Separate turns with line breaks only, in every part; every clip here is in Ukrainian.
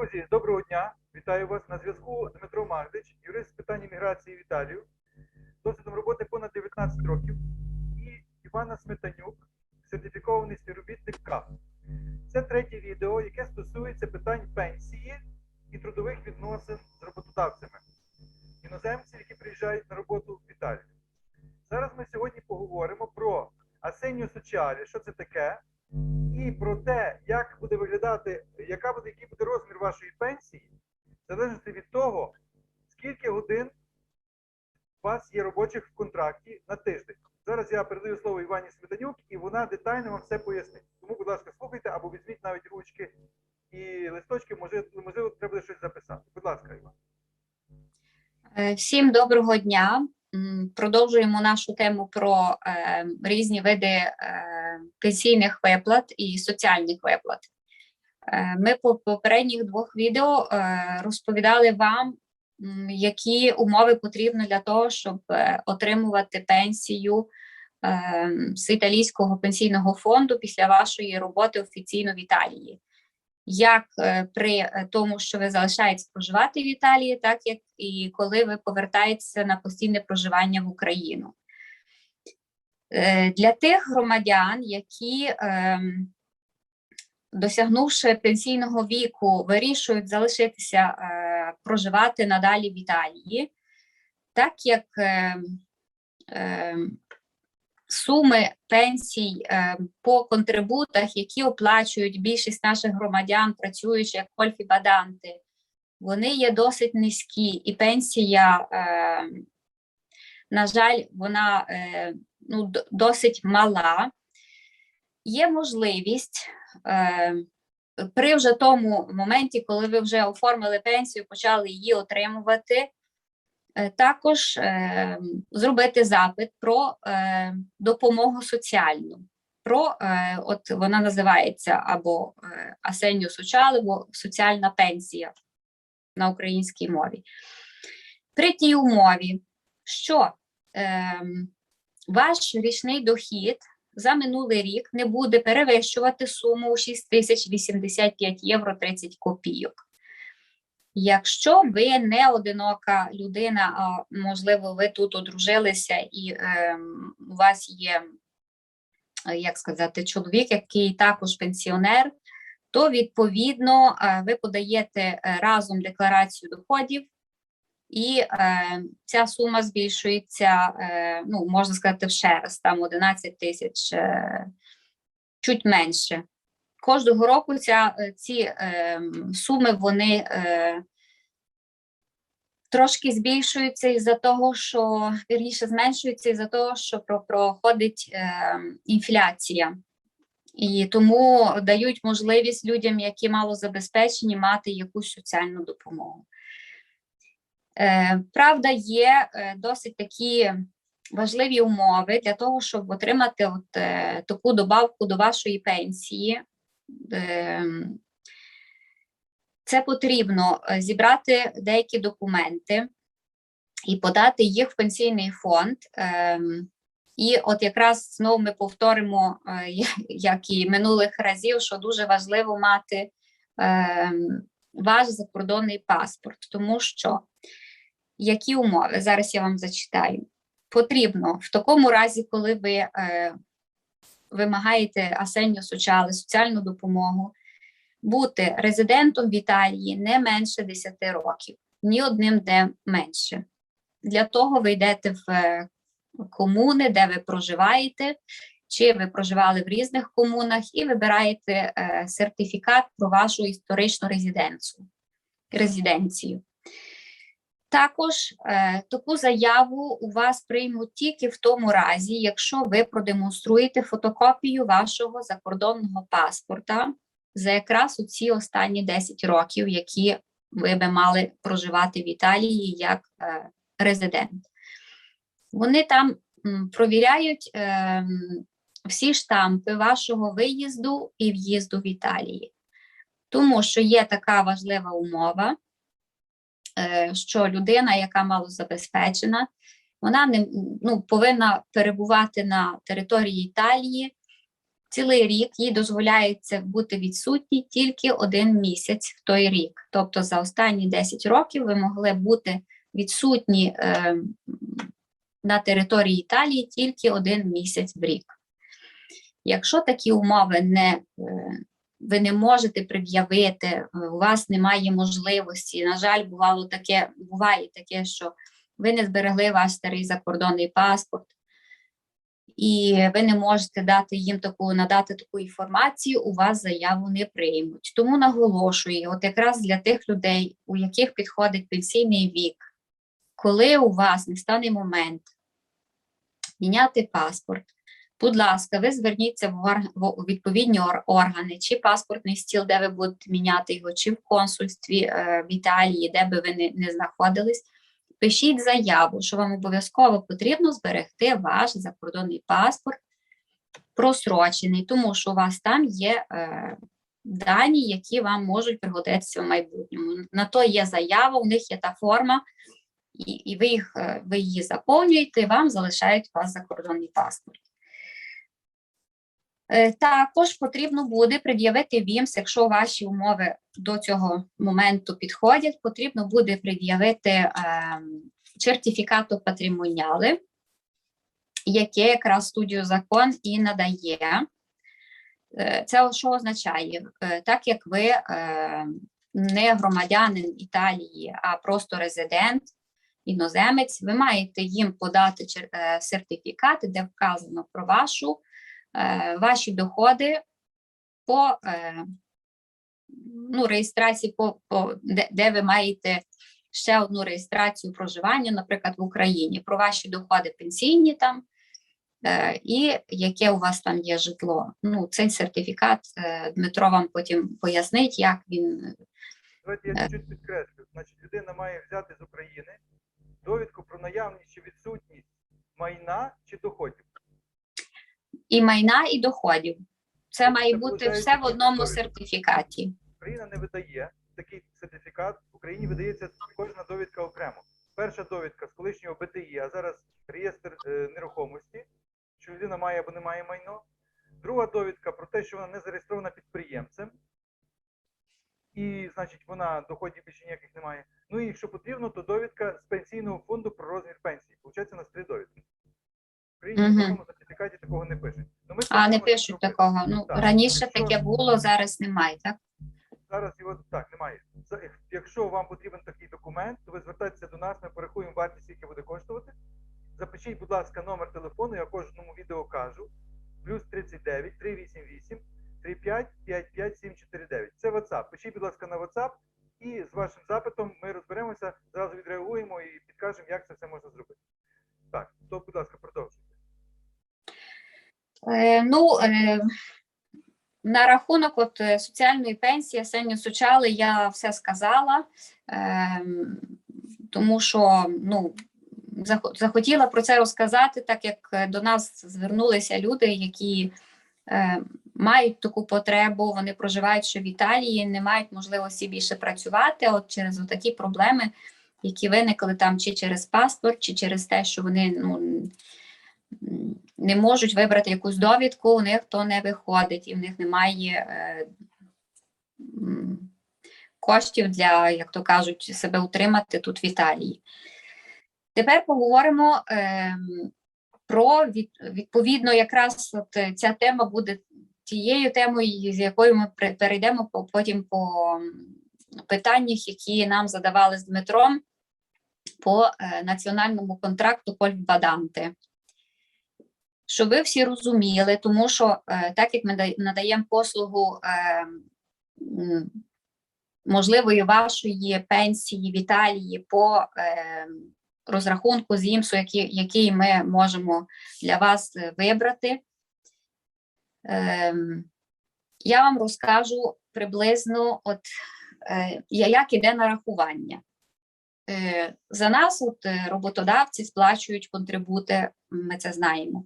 Друзі, доброго дня! Вітаю вас на зв'язку Дмитро Магдич, юрист з питань імміграції в Італію, досвідом роботи понад 19 років, і Івана Сметанюк, сертифікований співробітник КАФ. Це третє відео, яке стосується питань пенсії і трудових відносин з роботодавцями, іноземців, які приїжджають на роботу в Італію. Зараз ми сьогодні поговоримо про асенію соціалі, що це таке, і про те, як буде виглядати, яка буде, який буде розмір вашої пенсії, в залежності від того, скільки годин у вас є робочих в контракті на тиждень. Зараз я передаю слово Івані Сметанюк, і вона детально вам все пояснить. Тому, будь ласка, слухайте або візьміть навіть ручки і листочки, можливо, можливо треба буде щось записати. Будь ласка, Іван.
Е, Всім доброго дня. Продовжуємо нашу тему про е, різні види е, пенсійних виплат і соціальних виплат. Е, ми по попередніх двох відео е, розповідали вам, які умови потрібні для того, щоб е, отримувати пенсію е, з італійського пенсійного фонду після вашої роботи офіційно в Італії як е, при е, тому, що ви залишаєтесь проживати в Італії, так як і коли ви повертаєтеся на постійне проживання в Україну. Е, Для тих громадян, які, ем, досягнувши пенсійного віку, вирішують залишитися проживати надалі в Італії, так як ем, ем, суми пенсій е, по контрибутах, які оплачують більшість наших громадян, працюючи як кольфі-баданти, вони є досить низькі, і пенсія, е, на жаль, вона е, ну, досить мала. Є можливість при вже тому моменті, коли ви вже оформили пенсію, почали її отримувати, також е, зробити запит про е, допомогу соціальну. Про е, от вона називається або е, асеню або соціальна пенсія на українській мові. При тій умові, що е, ваш річний дохід за минулий рік не буде перевищувати суму у 6085 євро 30 копійок. Якщо ви не одинока людина, а можливо, ви тут одружилися і ем, у вас є, е, як сказати, чоловік, який також пенсіонер, то відповідно е, ви подаєте е, разом декларацію доходів, і е, ця сума збільшується, е, ну, можна сказати, в раз, там 11 тисяч, е, чуть менше. Кожного року ця, е, ці е, суми вони е, трошки збільшуються із-за того, що вірніше зменшуються із-за того, що про, проходить інфляція. І тому дають можливість людям, які мало забезпечені, мати якусь соціальну допомогу. Правда, є досить такі важливі умови для того, щоб отримати от, таку добавку до вашої пенсії. Ем, Це потрібно е, зібрати деякі документи і подати їх в пенсійний фонд. Ем, І от якраз знову ми повторимо, е, як і минулих разів, що дуже важливо мати ем, ваш закордонний паспорт, тому що які умови? Зараз я вам зачитаю. Потрібно в такому разі, коли ви е, вимагаєте асенню соціали, соціальну допомогу, бути резидентом в Італії не менше 10 років, ні одним де менше. Для того ви йдете в е, комуни, де ви проживаєте, чи ви проживали в різних комунах, і вибираєте е, сертифікат про вашу історичну резиденцію. резиденцію. Також е, таку заяву у вас приймуть тільки в тому разі, якщо ви продемонструєте фотокопію вашого закордонного паспорта за якраз у ці останні 10 років, які ви би мали проживати в Італії як е, резидент. Вони там м, провіряють е, всі штампи вашого виїзду і в'їзду в Італії, тому що є така важлива умова що людина, яка малозабезпечена, вона не ну, повинна перебувати на території Італії цілий рік їй дозволяється бути відсутній тільки один місяць в той рік. Тобто за останні 10 років ви могли бути відсутні е, на території Італії тільки один місяць в рік. Якщо такі умови не, е, ви не можете пред'явити, е, у вас немає можливості, на жаль, бувало таке, буває таке, що ви не зберегли ваш старий закордонний паспорт, і ви не можете дати їм таку надати таку інформацію, у вас заяву не приймуть. Тому наголошую, от якраз для тих людей, у яких підходить пенсійний вік, коли у вас не стане момент міняти паспорт, будь ласка, ви зверніться в, відповідні ор- органи, чи паспортний стіл, де ви будете міняти його, чи в консульстві е, в Італії, де би ви не, не знаходились. Пишіть заяву, що вам обов'язково потрібно зберегти ваш закордонний паспорт просрочений, тому що у вас там є е, дані, які вам можуть пригодитися в майбутньому. На то є заява, у них є та форма, і, і ви, їх, е, ви її заповнюєте, і вам залишають у вас закордонний паспорт. Е, Також потрібно буде пред'явити ВІМС, якщо ваші умови до цього моменту підходять, потрібно буде пред'явити ем, сертифікату патримоніали, яке якраз студію закон і надає. Е, Це що означає? Е, Так як ви е, не громадянин Італії, а просто резидент, іноземець, ви маєте їм подати е, де вказано про вашу, ваші доходи по е, ну, реєстрації, по, по, де, де ви маєте ще одну реєстрацію проживання, наприклад, в Україні, про ваші доходи пенсійні там, е, і яке у вас там є житло. Ну, цей сертифікат е, Дмитро вам потім пояснить, як він
Давайте я
Е.
чуть підкреслю. Значить, людина має взяти з України довідку про наявність чи відсутність майна чи доходів.
І майна, і доходів. Це
Тобто
має бути все в одному сертифікаті.
Україна не видає такий сертифікат. В Україні видається кожна довідка окремо. Перша довідка з колишнього БТІ, а зараз реєстр е, нерухомості, що людина має або не має майно. Друга довідка про те, що вона не зареєстрована підприємцем. І, значить, вона доходів більше ніяких немає. Ну і якщо потрібно, то довідка з пенсійного фонду про розмір пенсії. Получається у нас три довідки. Україні такому сертифікаті такого не пишуть. Ну, ми
А не пишуть
зробити.
такого. Ну
Так.
раніше
Якщо-
таке було, зараз немає, так?
Зараз його так немає. Якщо вам потрібен такий документ, то ви звертайтеся до нас, ми порахуємо вартість, яка буде коштувати. Запишіть, будь ласка, номер телефону, я кожному відео кажу. Плюс 39 388 35 55 749. Це WhatsApp. Пишіть, будь ласка, на WhatsApp, і з вашим запитом ми розберемося, зразу відреагуємо і підкажемо, як це все можна зробити. Так, то, будь ласка, продовжуйте.
Е, ну, е, на рахунок от, е, соціальної пенсії Сеню Сучали я все сказала, тому що ну, захотіла про це розказати, так як до нас звернулися люди, які мають таку потребу, вони проживають ще в Італії, не мають можливості більше працювати, от через такі проблеми, які виникли там чи через паспорт, чи через те, що вони ну, не можуть вибрати якусь довідку, у них то не виходить, і в них немає е, коштів для, як то кажуть, себе утримати тут в Італії. Тепер поговоримо ем, про відповідно, якраз от е, ця тема буде тією темою, з якою ми перейдемо потім по питаннях, які нам задавали з Дмитром по е, національному контракту Польбаданти. Щоб ви всі розуміли, тому що е, так як ми надаємо послугу е, можливої вашої пенсії в Італії по е, розрахунку з ІМСу, який, який ми можемо для вас вибрати, Ем, я вам розкажу приблизно, от, як іде нарахування. За нас, от, роботодавці, сплачують контрибути, ми це знаємо.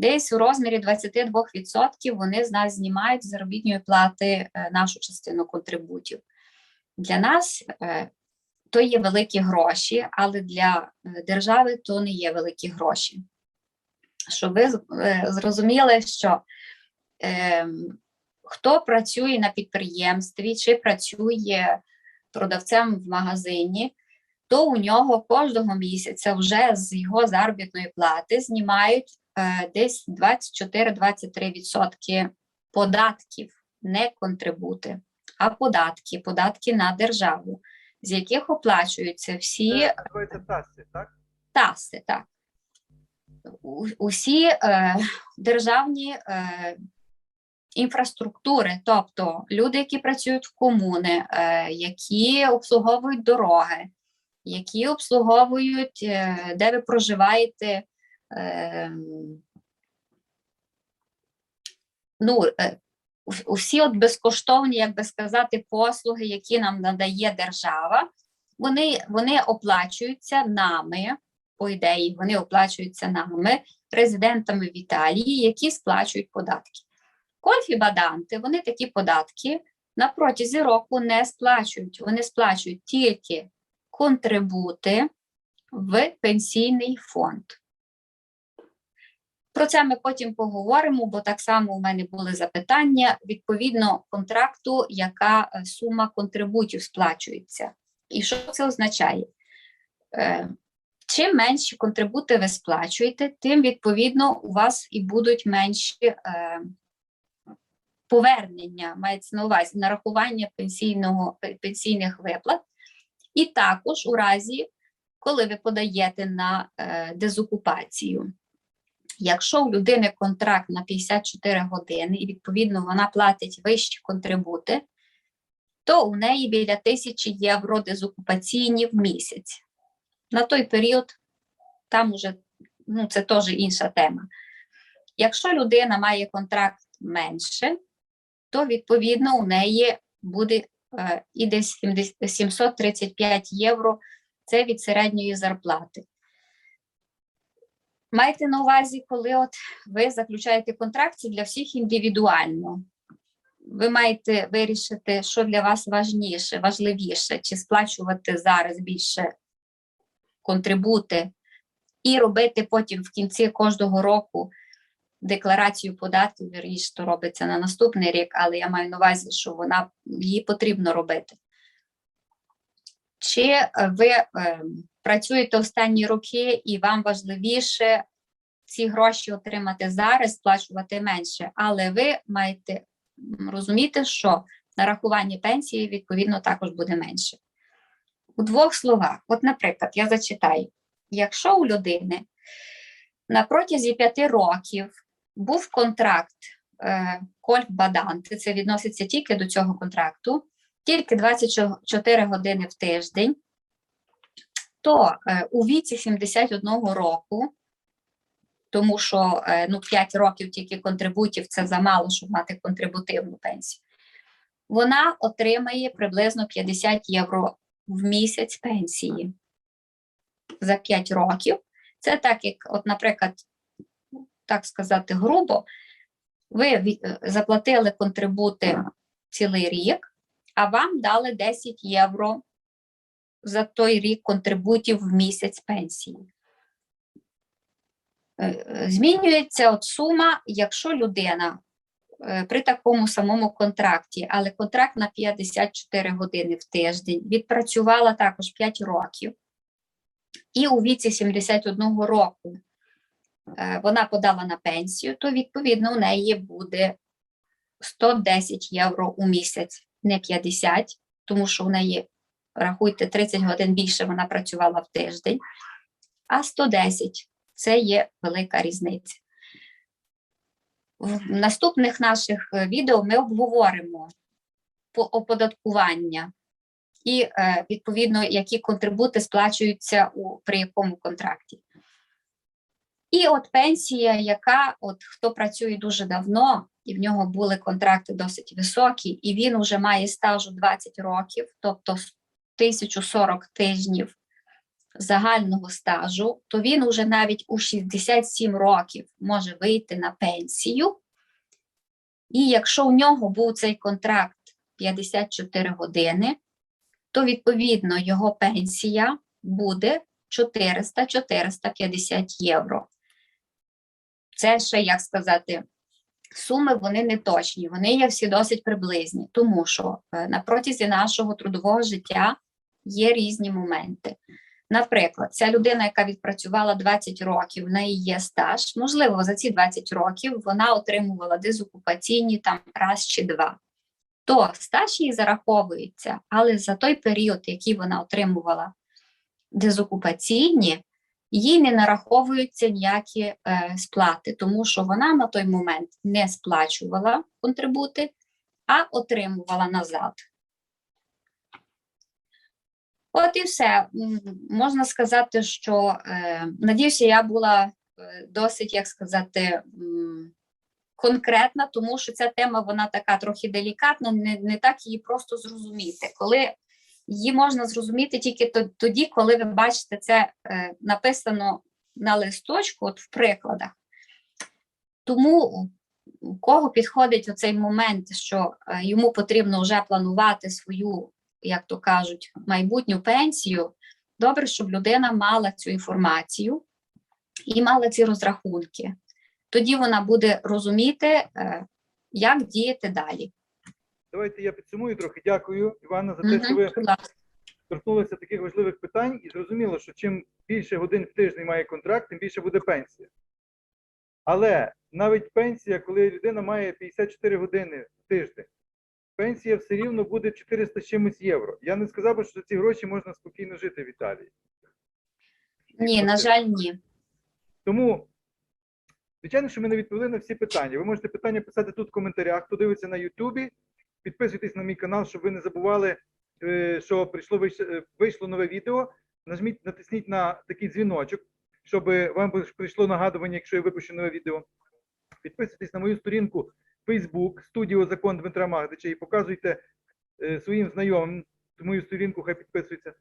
Десь у розмірі 22% вони з нас знімають заробітної плати е, нашу частину контрибутів. Для нас е, то є великі гроші, але для е, держави то не є великі гроші. Щоб ви е, зрозуміли, що ем, хто працює на підприємстві чи працює продавцем в магазині, то у нього кожного місяця вже з його заробітної плати знімають е, десь 24-23% податків, не контрибути, а податки, податки на державу, з яких оплачуються всі
Це ТАСи, так?
таси, так. Усі е, державні е, інфраструктури, тобто люди, які працюють в комуни, е, які обслуговують дороги, які обслуговують, е, де ви проживаєте. Е, ну, е, усі от безкоштовні, як би сказати, послуги, які нам надає держава, вони, вони оплачуються нами, по ідеї, вони оплачуються нами, резидентами в Італії, які сплачують податки. Конфібаданти, вони такі податки на протязі року не сплачують. Вони сплачують тільки контрибути в пенсійний фонд. Про це ми потім поговоримо, бо так само у мене були запитання відповідно контракту, яка е, сума контрибутів сплачується. І що це означає? Е, Чим менші контрибути ви сплачуєте, тим відповідно у вас і будуть менші е, повернення, мається на увазі нарахування пенсійного, пенсійних виплат. І також у разі, коли ви подаєте на дезокупацію. Якщо у людини контракт на 54 години, і відповідно вона платить вищі контрибути, то у неї біля тисячі євро дезокупаційні в місяць. На той період там уже ну, це теж інша тема. Якщо людина має контракт менше, то відповідно у неї буде е, і десь 735 євро це від середньої зарплати. Майте на увазі, коли от ви заключаєте контракт, для всіх індивідуально. Ви маєте вирішити, що для вас важніше, важливіше, чи сплачувати зараз більше контрибути і робити потім в кінці кожного року декларацію податків, вірніше, то робиться на наступний рік, але я маю на увазі, що вона її потрібно робити. Чи е, ви е, працюєте останні роки і вам важливіше ці гроші отримати зараз, сплачувати менше, але ви маєте розуміти, що нарахування пенсії відповідно також буде менше. У двох словах, от, наприклад, я зачитаю: якщо у людини на протязі п'яти років був контракт е, Кольф Баданти, це відноситься тільки до цього контракту, тільки 24 години в тиждень, то е, у віці 71 року, тому що е, ну, 5 років тільки контрибутів це замало, щоб мати контрибутивну пенсію, вона отримає приблизно 50 євро в місяць пенсії за 5 років. Це так, як, от, наприклад, так сказати, грубо, ви е, заплатили контрибути цілий рік, а вам дали 10 євро за той рік контрибутів в місяць пенсії. Е, е, Змінюється от сума, якщо людина е, при такому самому контракті, але контракт на 54 години в тиждень, відпрацювала також 5 років, і у віці 71 року вона подала на пенсію, то відповідно у неї буде 110 євро у місяць, не 50, тому що в неї, рахуйте, 30 годин більше вона працювала в тиждень, а 110 це є велика різниця. В наступних наших е, відео ми обговоримо по оподаткування і, е, відповідно, які контрибути сплачуються у, при якому контракті. І от пенсія, яка от хто працює дуже давно, і в нього були контракти досить високі, і він вже має стажу 20 років, тобто 1040 тижнів загального стажу, то він уже навіть у 67 років може вийти на пенсію. І якщо у нього був цей контракт 54 години, то відповідно його пенсія буде 400-450 євро. Це ще, як сказати, суми вони не точні, вони є всі досить приблизні, тому що е, на протязі нашого трудового життя є різні моменти. Наприклад, ця людина, яка відпрацювала 20 років, в неї є стаж. Можливо, за ці 20 років вона отримувала дезокупаційні там раз чи два. То стаж їй зараховується, але за той період, який вона отримувала дезокупаційні, їй не нараховуються ніякі е, сплати, тому що вона на той момент не сплачувала контрибути, а отримувала назад. От і все. Можна сказати, що е, надіюся, я була е, досить, як сказати, конкретна, тому що ця тема вона така трохи делікатна, не, не так її просто зрозуміти. Коли її можна зрозуміти тільки тоді, коли ви бачите це е, написано на листочку, от в прикладах. Тому у кого підходить оцей момент, що е, йому потрібно вже планувати свою, як то кажуть, майбутню пенсію, добре, щоб людина мала цю інформацію і мала ці розрахунки. Тоді вона буде розуміти, е, як діяти далі.
Давайте я підсумую трохи. Дякую, Івана, за те, що ви торкнулися таких важливих питань, і зрозуміло, що чим більше годин в тиждень має контракт, тим більше буде пенсія. Але навіть пенсія, коли людина має 54 години в тиждень, пенсія все рівно буде 400 з чимось євро. Я не сказав би, що за ці гроші можна спокійно жити в Італії.
Ні, на жаль, ні.
Тому, звичайно, що ми не відповіли на всі питання. Ви можете питання писати тут в коментарях, хто дивиться на Ютубі. Підписуйтесь на мій канал, щоб ви не забували, е, що прийшло е, вийшло нове відео. Нажміть, натисніть на такий дзвіночок, щоб вам прийшло нагадування, якщо я випущу нове відео. Підписуйтесь на мою сторінку Facebook, студіо Закон Дмитра Магдича і показуйте е, своїм знайомим мою сторінку, хай підписуються.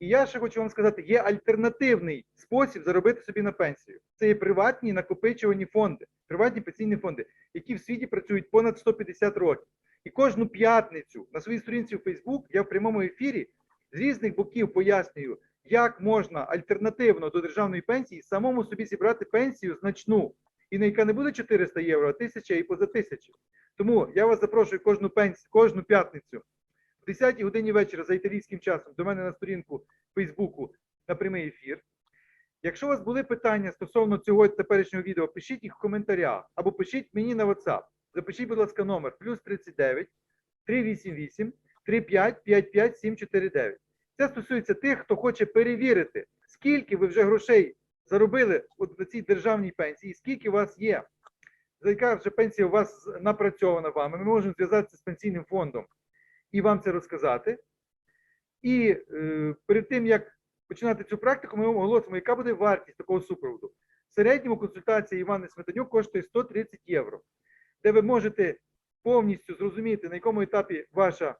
І я ще хочу вам сказати: є альтернативний спосіб заробити собі на пенсію. Це є приватні накопичувальні фонди, приватні пенсійні фонди, які в світі працюють понад 150 років. І кожну п'ятницю на своїй сторінці в Facebook я в прямому ефірі з різних боків пояснюю, як можна альтернативно до державної пенсії самому собі зібрати пенсію значну, і на яка не буде 400 євро, а 1000 і поза 1000. Тому я вас запрошую кожну пенсію, кожну п'ятницю в 10 годині вечора за італійським часом до мене на сторінку Фейсбуку на прямий ефір. Якщо у вас були питання стосовно цього теперішнього відео, пишіть їх в коментарях або пишіть мені на WhatsApp. Запишіть, будь ласка, номер плюс 39 388 35 55 749. Це стосується тих, хто хоче перевірити, скільки ви вже грошей заробили от на цій державній пенсії, скільки у вас є, за яка вже пенсія у вас напрацьована вами. Ми можемо зв'язатися з пенсійним фондом і вам це розказати. І е, перед тим, як починати цю практику, ми оголосимо, яка буде вартість такого супроводу. В середньому консультація Івани Сметанюк коштує 130 євро, де ви можете повністю зрозуміти, на якому етапі ваша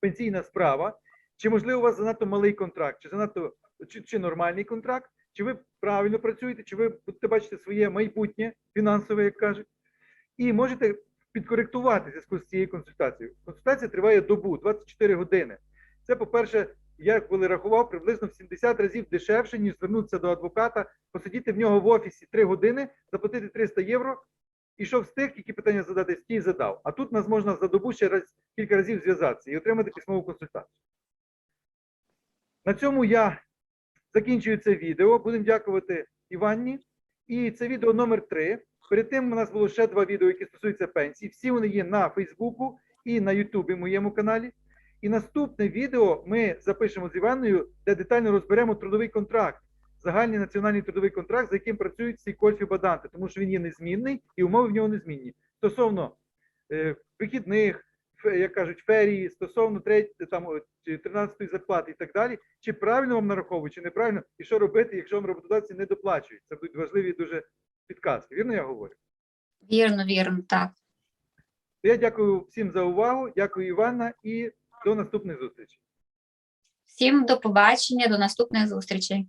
пенсійна справа, чи можливо у вас занадто малий контракт, чи занадто чи, чи нормальний контракт, чи ви правильно працюєте, чи ви будете бачити своє майбутнє фінансове, як кажуть, і можете підкоректувати зв'язку з цією консультацією. Консультація триває добу, 24 години. Це, по-перше, я коли рахував, приблизно в 70 разів дешевше, ніж звернутися до адвоката, посидіти в нього в офісі 3 години, заплатити 300 євро, і що встиг, які питання задати, стій задав. А тут нас можна за добу ще раз кілька разів зв'язатися і отримати письмову консультацію. На цьому я закінчую це відео. Будемо дякувати Іванні. І це відео номер 3. Перед тим у нас було ще два відео, які стосуються пенсій. Всі вони є на Фейсбуку і на Ютубі, моєму каналі. І наступне відео ми запишемо з Іванною, де детально розберемо трудовий контракт, загальний національний трудовий контракт, за яким працюють всі кольфі баданти, тому що він є незмінний і умови в нього незмінні. Стосовно е, вихідних, як кажуть, ферії, стосовно треть- там, 13-ї зарплати і так далі, чи правильно вам нараховують, чи неправильно, і що робити, якщо вам роботодавці не доплачують. Це будуть важливі дуже підказки. Вірно я говорю?
Вірно, вірно, так.
Я дякую всім за увагу, дякую Іванна і до наступних зустрічей.
Всім до побачення, до наступних зустрічей.